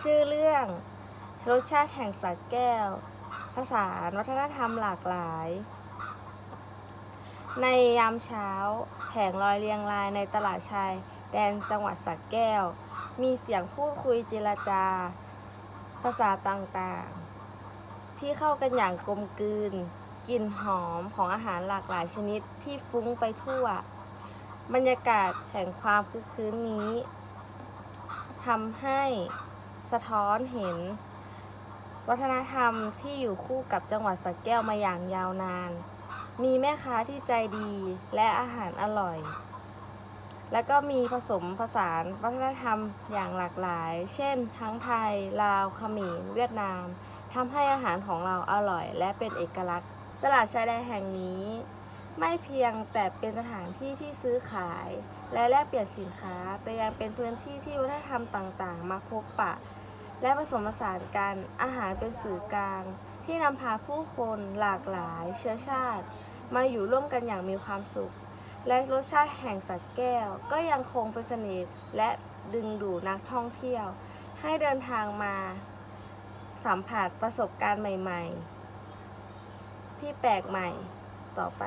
ชื่อเรื่องรสชาติแห่งสักแก้วผสาวัฒนธรรมหลากหลาย ในยามเช้าแผงลอยเรียงรายในตลาดชายแดนจังหวัดสักแก้ว มีเสียงพูดคุยเจรจา ภาษาต่างๆ ที่เข้ากันอย่างกลมกลืนกลิ่นหอมของอาหารหลากหลายชนิดที่ฟุ้งไปทั่ว บรรยากาศแห่งความคึกคืนนี้ทำให้ สะท้อนเห็น วัฒนธรรมที่อยู่คู่กับจังหวัดสระแก้วมาอย่างยาวนาน มีแม่ค้าที่ใจดีและอาหารอร่อย แล้วก็มีผสมผสานวัฒนธรรมอย่างหลากหลาย เช่น ทั้งไทย ลาวเขมรเวียดนามทำให้อาหารของเราอร่อย และเป็นเอกลักษณ์ ตลาดชายแดนแห่งนี้ ไม่เพียงแต่เป็นสถานที่ที่ซื้อขาย และแลกเปลี่ยนสินค้า แต่ยังเป็นพื้นที่ที่วัฒนธรรมต่าง ๆ มาพบปะ และผสมผสานกันอาหารเป็นสื่อกลาง ที่นำพาผู้คนหลากหลาย เชื้อชาติ มาอยู่ร่วมกันอย่างมีความสุข และรสชาติแห่งสักแก้ว ก็ยังคงเป็นเสน่ห์และดึงดูดนักท่องเที่ยว ให้เดินทางมาสัมผัสประสบการณ์ใหม่ ๆ ที่แปลกใหม่ต่อไป